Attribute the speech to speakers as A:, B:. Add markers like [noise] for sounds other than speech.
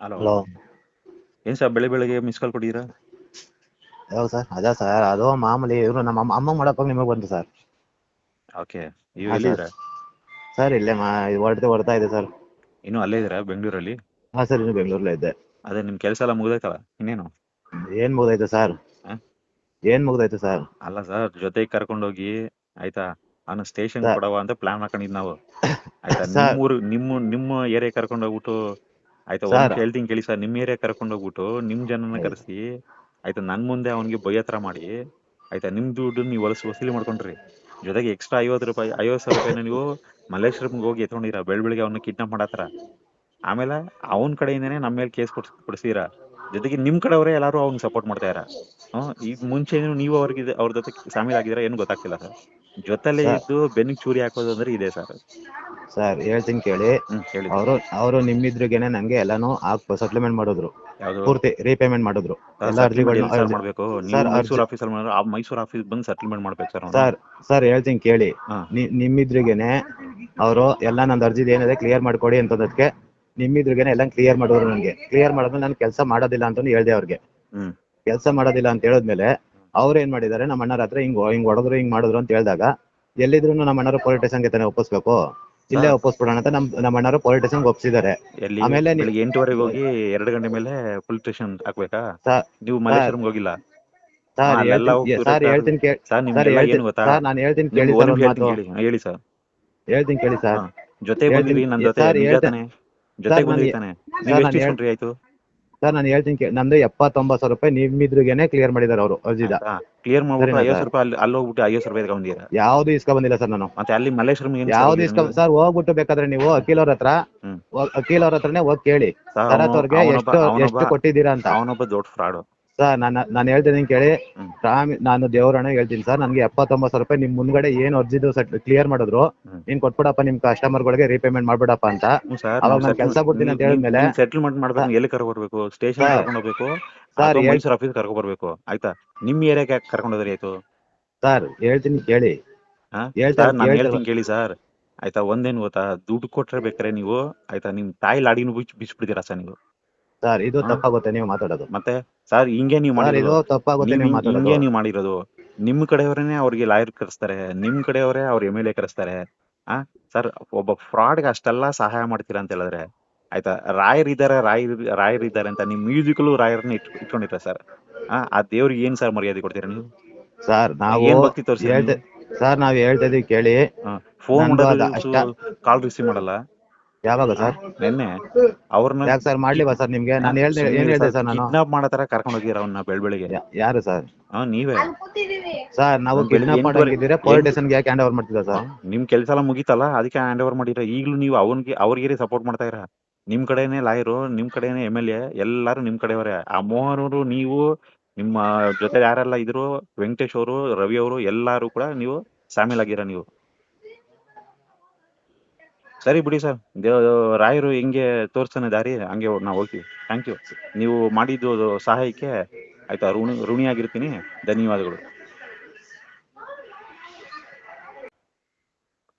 A: Hello. ಏನ್ sir ಬೆಳಿ ಬೆಳಿಗ್ಗೆ ಮಿಸ್ ಕಾಲ್ ಕೊಟ್ಟಿದ್ದೀರಾ?
B: ಹೌದು ಸರ್ ಅದೇ ಸರ್ ಅದು ಮಾಮೂಲಿ ಇವರು ನಮ್ಮ ಅಮ್ಮ ಅಮ್ಮ ಮಾಡಪ್ಪ ನಿಮಗೆ ಬಂತು ಸರ್.
A: ಓಕೆ ನೀವು ಎಲ್ಲಿದ್ದೀರಾ
B: ಸರ್ ಇಲ್ಲೇ ಮಾ ಹೊಡ್ದು ಹೊಡ್ತಾ ಇದೆ ಸರ್.
A: ಇನ್ನು ಅಲ್ಲೇ ಇದ್ದೀರಾ ಬೆಂಗಳೂರಲ್ಲಿ?
B: ಹಾ ಸರ್ ಇನ್ನು ಬೆಂಗಳೂರಲ್ಲೇ ಇದ್ದೆ.
A: ಅದೇ ನಿಮ್ ಕೆಲಸ ಎಲ್ಲ ಮುಗ್ದೈತಲ್ಲ ಇನ್ನೇನು?
B: ಏನು ಮುಗ್ದೈತೆ ಸರ್?
A: ಏನ್
B: ಏನು ಮುಗ್ದೈತೆ ಸರ್?
A: ಅಲ್ಲ ಸರ್ ಜೊತೆಗೆ ಕರ್ಕೊಂಡೋಗಿ ಆಯ್ತಾ ಅವನು ಸ್ಟೇಷನ್. ಕೊಡವ ಅಂತ ಪ್ಲಾನ್ ಹಾಕೊಂಡಿದ್ ನಾವು. [coughs] ಆಯ್ತಾ
B: ಸರ್.
A: ನಿಮ್ಮ ಊರು ನಿಮ್ಮ ನಿಮ್ಮ ಏರಿಯಾ ಕರ್ಕೊಂಡು ಹೋಗ್ಬಿಟ್ಟು ಆಯ್ತಾ. ಒಂದ್ ಹೇಳ್ತೀನಿ ಕೇಳಿ ಸರ್ ನಿಮ್ಮ ಏರಿಯಾ ಕರ್ಕೊಂಡು ಹೋಗ್ಬಿಟ್ಟು ನಿಮ್ ಜನನ. ಕರೆಸಿ ಆಯ್ತಾ ನನ್ ಮುಂದೆ ಅವನಿಗೆ ಬೈಯತ್ರ ಮಾಡಿ ಆಯ್ತಾ ನಿಮ್ ದುಡ್ಡು ನೀವು ಹೊಲಸು ವಸೂಲಿ ಮಾಡ್ಕೊಂಡ್ರಿ. ಜೊತೆಗೆ ಎಕ್ಸ್ಟ್ರಾ ಐವತ್ತು ರೂಪಾಯಿ ಐವತ್ತು ಸಾವಿರ ರೂಪಾಯಿನ ನೀವು ಮಲ್ಲೇಶ್ವರಂಗೆ ಹೋಗಿ ಎತ್ಕೊಂಡಿರ ಬೆಳ್ ಬೆಳಿಗ್ಗೆ ಅವನ್ನ ಕಿಡ್ನಾಪ್ ಮಾಡತ್ರ. ಆಮೇಲೆ ಅವನ ಕಡೆಯಿಂದನೇ ನಮ್ಮ ಮೇಲೆ ಕೇಸ್ ಕೊಡ್ಸ್ ಕೊಡ್ಸಿರ. ಜೊತೆಗೆ ನಿಮ್ ಕಡೆಯವರೇ ಎಲ್ಲಾರು ಅವ್ನಿಗೆ ಸಪೋರ್ಟ್ ಮಾಡ್ತಾ ಇದಾರ ಹ್ಮ್ ಈಗ ಮುಂಚೆ ನೀವು ಅವ್ರಿಗೆ ಅವ್ರ ಜೊತೆ ಸಾಮೀಲ್ ಆಗಿದ್ರ ಏನು ಗೊತ್ತಾಗ್ತಿಲ್ಲ ಸರ್. ಜೊತೆಲೆ. ಇದ್ದು ಬೆನ್ನಿಗೆ ಚೂರಿ ಹಾಕೋದು ಅಂದ್ರೆ ಇದೆ ಸರ್.
B: ಸರ್ ಹೇಳ್ತೀನಿ ಕೇಳಿ.
A: ಹ್ಮ್ ಹೇಳಿ
B: ಅವರು ಅವರು ನಿಮ್ಮಿದ್ರಿಗೆನೆ ನಂಗೆ ಎಲ್ಲಾನು ಹಾಕ್ ಸೆಟ್ಲ್ಮೆಂಟ್ ಮಾಡಿದ್ರು.
A: ಯಾವ್ದು?
B: ಪೂರ್ತಿ ರೀಪೇಮೆಂಟ್ ಮಾಡಿದ್ರು. ಎಲ್ಲಾ ಅರ್ಜಿಗಳನ್ನ
A: ಸರ್ ಮಾಡ್ಬೇಕು? ನೀವು
B: ಸರ್,
A: ಮೈಸೂರು
B: ಆಫೀಸ್
A: ಅಲ್ಲಿ ಮಾಡಿದ್ರೆ ಆ ಮೈಸೂರು ಆಫೀಸ್ ಬಂದು ಸೆಟಲ್ಮೆಂಟ್ ಮಾಡ್ಬೇಕು ಸರ್ ಅವ್ನು.
B: ಸರ್ ಸರ್ ಹೇಳ್ತೀನಿ ಕೇಳಿ.
A: ಹಾ.
B: ನಿ- ನಿಮ್ಮಿದ್ರಿಗೇನೆ ಅವರು ಎಲ್ಲ ನಂದು ಅರ್ಜಿದ್ ಏನಿದೆ ಕ್ಲಿಯರ್ ಮಾಡ್ಕೊಡಿ ಅಂತದಕ್ಕೆ ನಿಮ್ಮಿದ್ರಿಗೆನೆ ಎಲ್ಲ ಕ್ಲಿಯರ್ ಮಾಡಿದ್ರು ನನಗೆ ಕ್ಲಿಯರ್ ಮಾಡಿದ್ಮೇಲೆ ನಾನು ಕೆಲಸ ಮಾಡೋದಿಲ್ಲ ಅಂತ ಹೇಳ್ದೆ ಅವ್ರಿಗೆ.
A: ಹ್ಮ್.
B: ಕೆಲಸ ಮಾಡೋದಿಲ್ಲ ಅಂತ ಹೇಳಿದ್ಮೇಲೆ ಅವ್ರು ಏನ್ ಮಾಡಿದ್ದಾರೆ? ನಮ್ಮ ಅಣ್ಣರ ಹತ್ರ ಹಿಂಗ್ ಹಿಂಗ್ ಹೊಡೆದ್ರು ಹಿಂಗ್ ಮಾಡಿದ್ರು ಅಂತ ಹೇಳಿದಾಗ ಎಲ್ಲಿದ್ರು ನಮ್ಮ ಅಣ್ಣರು ಪೊಲೀಸ್ ಸ್ಟೇಷನ್ಗೆ ತಾನೇ ಒಪ್ಪಿಸ್ಬೇಕು? ಇಲ್ಲೇ. ಒಪ್ಪಿಸ್ಬಿಡೋಣ ಅಂತ ನಮ್ ನಮ್ಮ ಅಣ್ಣರು ಪೊಲೀಸ್ ಸ್ಟೇಷನ್ಗೆ ಒಪ್ಸಿದ್ದಾರೆ.
A: ಎಲ್ಲಿ
B: ಆಮೇಲೆ ನೀವು-
A: ಬೆಳಿಗ್ಗೆ ಎಂಟುವರೆಗೆ ಹೋಗಿ ಎರಡು ಗಂಟೆ ಮೇಲೆ ಪೊಲೀಸ್ ಸ್ಟೇಷನ್ ಹಾಕ್ಬೇಕಾ?
B: ಸರ್
A: ನೀವು ಮಲ್ಲೇಶ್ವರಂಗೆ ಹೋಗಿಲ್ಲ?
B: ಸರ್ ಹೇಳ್ತೀನಿ
A: ಹೋಗ್ತಿರೋ
B: ಸರ್. ಹೇಳ್ತೀನಿ ಕೇಳಿ
A: ಸರ್
B: ಸರ್
A: ಏನು
B: ಹೇಳ್ತೀನಿ
A: ಗೊತ್ತಾ?
B: ಸರ್ ನಾನು ಹೇಳ್ತೀನಿ ಕೇಳಿ
A: ನಿಮ್ಗೆ
B: ಸರ್
A: ಒಂದ್
B: ಒಂದ್
A: ಹೇಳ್ತೀನಿ ಕೇಳಿ ಹಾ, ಹೇಳಿ ಸರ್.
B: ಹೇಳ್ತೀನಿ ಕೇಳಿ ಸರ್.
A: ಹಾ. ಜೊತೆ
B: ಹೇಳ್ತೀನಿ-
A: ಬಂದಿರಿ ನನ್ನ ಜೊತೆ
B: ಸರ್,
A: ನಿಜ ತಾನೆ
B: ನಾನು
A: ಬಂದಿರಿ ತಾನೆ.
B: ಸರ್,
A: ನೀವು ಎಷ್ಟು
B: ಹೇಳ್-
A: ಇಸ್ಕೊಂಡ್ರಿ ಆಯ್ತು?
B: ಸರ್ ನಾನು ಹೇಳ್ತೀನಿ ಕೇಳಿ ನಮ್ದು ಎಪ್ಪತ್ತೊಂಬತ್ತು ಸಾವಿರ ರೂಪಾಯಿ ನಿಮ್ಮಿದ್ರಿಗೇನೆ ಕ್ಲಿಯರ್ ಮಾಡಿದಾರೆ ಅವರು ಅರ್ಜಿದ.
A: ಕ್ಲಿಯರ್ ಮಾಡ್ಬಿಟ್ಟು
B: ಸರಿನಾ
A: ಐವತ್ತು
B: ಸರ್?
A: ರೂಪಾಯಿ ಅಲ್ಲಿ ಅಲ್ಲಿ ಹೋಗ್ಬಿಟ್ಟು ಐವತ್ತು ರೂಪಾಯಿ ತಗೊಂಡಿರ
B: ಯಾವ್ದು ಇಸ್ಕೊ ಬಂದಿಲ್ಲ ಸರ್ ನಾನು.
A: ಮತ್ತೆ ಅಲ್ಲಿ ಮಲ್ಲೇಶ್ವರಂ ಏನ್
B: ಯಾವ್ದು ಇಸ್ಕೊ ಸರ್ ಹೋಗ್ಬಿಟ್ಟು ಬೇಕಾದ್ರೆ ನೀವು ವಕೀಲ್ ಅವ್ರ ಹತ್ರ
A: ಹ್ಮ್.
B: ವಕೀಲ್ ಅವ್ರ ಹತ್ರನೇ ಹೋಗಿ ಕೇಳಿ. ಶರತ್ ಅವ್ರಿಗೆ ಎಷ್ಟು ಎಷ್ಟು ಕೊಟ್ಟಿದ್ದೀರಾ ಅಂತ.
A: ಅವನೊಬ್ಬ ದೊಡ್ಡ ಫ್ರಾಡ್
B: ಸರ್ ನಾನು ನಾನು ಹೇಳ್ತಿದ್ದೀನಿ ಕೇಳಿ. ನಾನು ದೇವರಣ್ಣ ಹೇಳ್ತೀನಿ ಸರ್. ನನಗೆ ಎಪ್ಪತ್ತೊಂಬತ್ತು ಸಾವಿರ ರೂಪಾಯಿ ನಿಮ್ ಮುಂದ್ಗಡೆ ಏನ್ ಅರ್ಜಿದು ಕ್ಲಿಯರ್ ಮಾಡಿದ್ರು. ನೀನ್ ಕೊಟ್ಬಿಡಪ್ಪ ನಿಮ್ ಕಸ್ಟಮರ್ಗಳಿಗೆ ರೀಪೇಮೆಂಟ್ ಮಾಡ್ಬಿಡಪ್ಪ ಅಂತ. ಅವಾಗ ನಾನು ಕೆಲಸ ಬಿಡ್ತೀನಿ ಅಂತ ಹೇಳಿದ್ಮೇಲೆ-
A: ಸೆಟಲ್ಮೆಂಟ್ ಮಾಡ್ದಾಗ ಎಲ್ಲಿ ಕರ್ಕೊ ಬರ್ಬೇಕು ಸ್ಟೇಷನ್. ಕರ್ಕೊಂಡು ಹೋಗ್ಬೇಕು
B: ಸರ್,
A: ಮೈಸೂರು ಆಫೀಸ್ ಕರ್ಕೊ ಬರ್ಬೇಕು ಆಯ್ತಾ? ನಿಮ್ ಏರಿಯಾಗೆ ಕರ್ಕೊಂಡು ಹೋದ್ರಿ ಆಯ್ತು?
B: ಸರ್ ಹೇಳ್ತೀನಿ ಕೇಳಿ?
A: ನಾನು ಹೇಳ್ತೀನಿ ಕೇಳಿ ಸರ್. ಆಯ್ತಾ ಒಂದೇನು ಗೊತ್ತಾ? ದುಡ್ಡು ಕೊಟ್ರೆ ಬೇಕಾರೆ ನೀವು ಆಯ್ತಾ ನಿಮ್ ತಾಯಿ ಲಾಡಿನೂ ಬಿಚ್ ಬಿಚ್ಬಿಡ್ತೀರಾ ಸರ್ ನೀವು?
B: ಸರ್ ಇದು? ತಪ್ಪಾಗುತ್ತೆ ನೀವು ಮಾತಾಡೋದು.
A: ಮತ್ತೆ ಸರ್ ಹಿಂಗೆ ನೀವು
B: ಸರ್ ಇದು
A: ಮಾಡಿರೋದು
B: ತಪ್ಪಾಗುತ್ತೆ
A: ನೀವ್
B: ನೀವು
A: ಹಿಂಗ್-
B: ಮಾತಾಡೋದು.
A: ಹಿಂಗೆ ನೀವು ಮಾಡಿರೋದು. ನಿಮ್ ಕಡೆಯವರೇನೆ ಅವ್ರಿಗೆ ಲಾಯರ್ ಕರೆಸ್ತಾರೆ ನಿಮ್ ಕಡೆಯವರೇ ಅವ್ರ ಎಂ ಎಲ್ ಎ ಕರೆಸ್ತಾರೆ. ಆ ಸರ್ ಒಬ್ಬ ಫ್ರಾಡ್ಗೆ ಅಷ್ಟೆಲ್ಲ ಸಹಾಯ ಮಾಡ್ತೀರಾ ಅಂತ ಹೇಳಿದ್ರೆ ಆಯ್ತಾ? ರಾಯರ್ ಇದ್ದಾರೆ ರಾಯರ್ ರಾಯರ್ ಇದ್ದಾರೆ ಅಂತ ನಿಮ್ ಮ್ಯೂಸಿಕಲು ರಾಯರ್ನ ಇಟ್ ಇಟ್ಕೊಂಡಿರ ಸರ್ ಆ ಆ ದೇವ್ರಿಗೆ ಏನ್ ಸರ್ ಮರ್ಯಾದೆ ಕೊಡ್ತೀರಾ ನೀವು?
B: ಸರ್ ನಾವು
A: ಏನ್ ಭಕ್ತಿ ತೋರಿಸಿ
B: ಹೇಳ್ತೆ ಸರ್ ನಾವ್ ಹೇಳ್ತಾ ಇದೀವಿ ಕೇಳಿ.
A: ಫೋನ್
B: ನಂದು ಅದ
A: ಮಾಡೋದು
B: ಅಷ್ಟ-
A: ಕಾಲ್ ರಿಸೀವ್ ಮಾಡಲ್ಲ?
B: ಯಾವಾಗ ಸರ್?
A: ನಿನ್ನೆ. ಅವ್ರನ್ನ
B: ಯಾಕೆ ಸರ್ ಮಾಡ್ಲಿವಾ ಸರ್ ನಿಮ್ಗೆ? ನಾನು ಹೇಳ್ದೆ ಏನ್ ಹೇಳ್ದೆ ಸರ್ ನಾನು.
A: ಕಿಡ್ನಾಪ್ ಮಾಡೋ ತರ ಕರ್ಕೊಂಡು ಹೋಗಿರ ಅವನ್ನ ಬೆಳ್ ಬೆಳಿಗ್ಗೆ
B: ಯಾರು ಸರ್?
A: ಹಾ ನೀವೇ.
B: ಸರ್ ನಾವು ಕಿಡ್ನಾಪ್ ಮಾಡೋಂಗಿದ್ದೀರಾ? ಪೊಲೀಸ್ ಸ್ಟೇಷನ್ಗೆ ಯಾಕೆ ಹ್ಯಾಂಡ್ ಓವರ್ ಮಾಡ್ತಿದ್ದ ಸರ್?
A: ನಿಮ್ ಕೆಲಸ ಎಲ್ಲ ಮುಗೀತಲ್ಲ ಅದಕ್ಕೆ ಹ್ಯಾಂಡ್ ಓವರ್ ಮಾಡಿರ ಈಗಲೂ ನೀವು ಅವನ್ಗೆ ಅವ್ರಿಗೆ ಸಪೋರ್ಟ್ ಮಾಡ್ತಾ ಇರ. ನಿಮ್ ಕಡೆನೆ ಲಾಯರು ನಿಮ್ ಕಡೆನೆ ಎಂ ಎಲ್ ಎ ಎಲ್ಲಾರು ನಿಮ್ ಕಡೆಯವರೇ. ಆ ಮೋಹನ್ ಅವರು ನೀವು ನಿಮ್ಮ ಜೊತೆ ಯಾರೆಲ್ಲ ಇದ್ರು ವೆಂಕಟೇಶ್ ಅವರು ರವಿ ಅವರು ಎಲ್ಲಾರು ಕೂಡ ನೀವು ಶಾಮಿಲ್ ಆಗಿರ ನೀವು. ಸರಿ ಬಿಡಿ ಸರ್. ರಾಯರು ಹೆಂಗೆ ತೋರ್ಸ್ತಾನೆ ದಾರಿ, ಹಂಗೆ ನಾವು ಹೋಗ್ತೀವಿ. ಥ್ಯಾಂಕ್ ಯು ನೀವು ಮಾಡಿದ್ದು ಸಹಾಯಕ್ಕೆ ಆಯ್ತಾ, ಋಣಿ ಋಣಿಯಾಗಿರ್ತೀನಿ. ಧನ್ಯವಾದಗಳು.